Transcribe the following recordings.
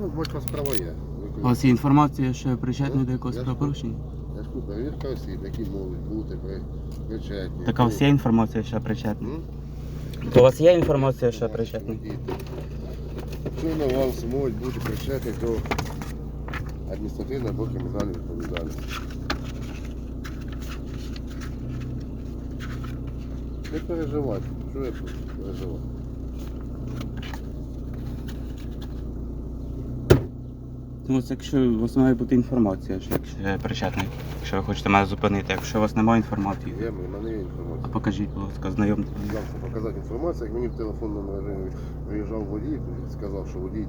Ну, бач, у вас справа є. У вас є інформація, що причетний до якогось правопорушення? Я ж кажу, перевірка осіб, які можуть бути при причетні. Так а у вас є інформація, що причетний? М? То у вас є інформація, що причетний? Діти. Що на вас можуть бути причетні до адміністративної або кримінальної відповідальності. Не переживайте, що я тут переживаю. Ну, ось якщо у вас має бути інформація, що якщо я причетний, якщо ви хочете мене зупинити, якщо у вас немає інформації, Є, в мене є а інформація. покажіть, будь ласка, знайомте. Дам показати інформацію, як мені в телефонному режимі приїжджав водій і сказав, що водій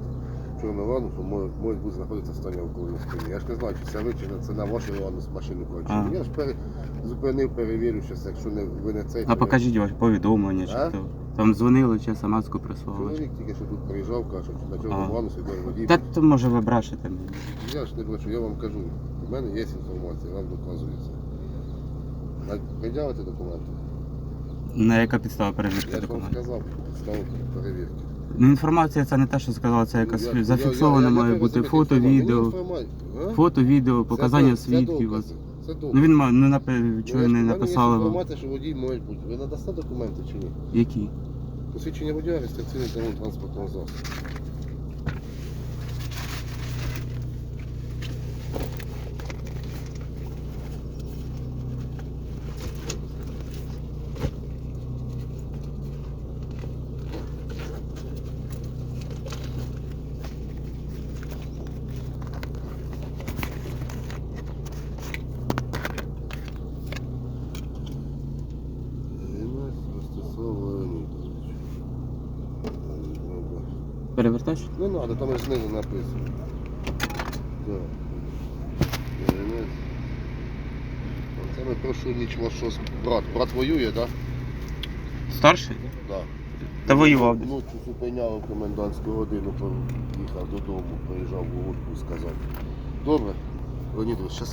чорного ланусу може, може бути знаходитися в стані алкогольного сп'яніння. Я ж не знаю, чи це ви, чи не- це на вашій ланус машину А. кончили. Я ж пере, зупинив, перевірив, що це, якщо не, ви не цей. А то покажіть ваше повідомлення, чи А? то там дзвонили, чи смс-ку прислали. Чоловік тільки що тут приїжджав, каже, на А. ланусі йде водій. Та то може ви брешете. Я ж не бачу, я вам кажу, в мене є інформація, вам доказується. На- Пред'явите документи. На яка підстава перевірки Я ж вам документів? сказав, підставу перевірки. Ну інформація це не те, що сказала, це якась Ну, Я- я- зафіксовано я- я має бути розумію, фото, інформацію. відео. Мені інформацію. А? Фото, відео, Це показання док- це свідків. докази. Це добре. Ну він не напи... Ну, чого не написали Ви інформація, що водій може бути. Ви надасте документи чи ні? Які? Посвідчення водія реєстраційний талон транспортного засобу. Перевертач? Не треба, там знизу написано. Так. Це ми прошу ніч ваш щось. Брат. Брат воює, так? Старший? Да? Та воював. Ночі зупиняв комендантську годину, поїхав додому, приїжджав в Лугутку, сказав. Добре, Леонідович, щас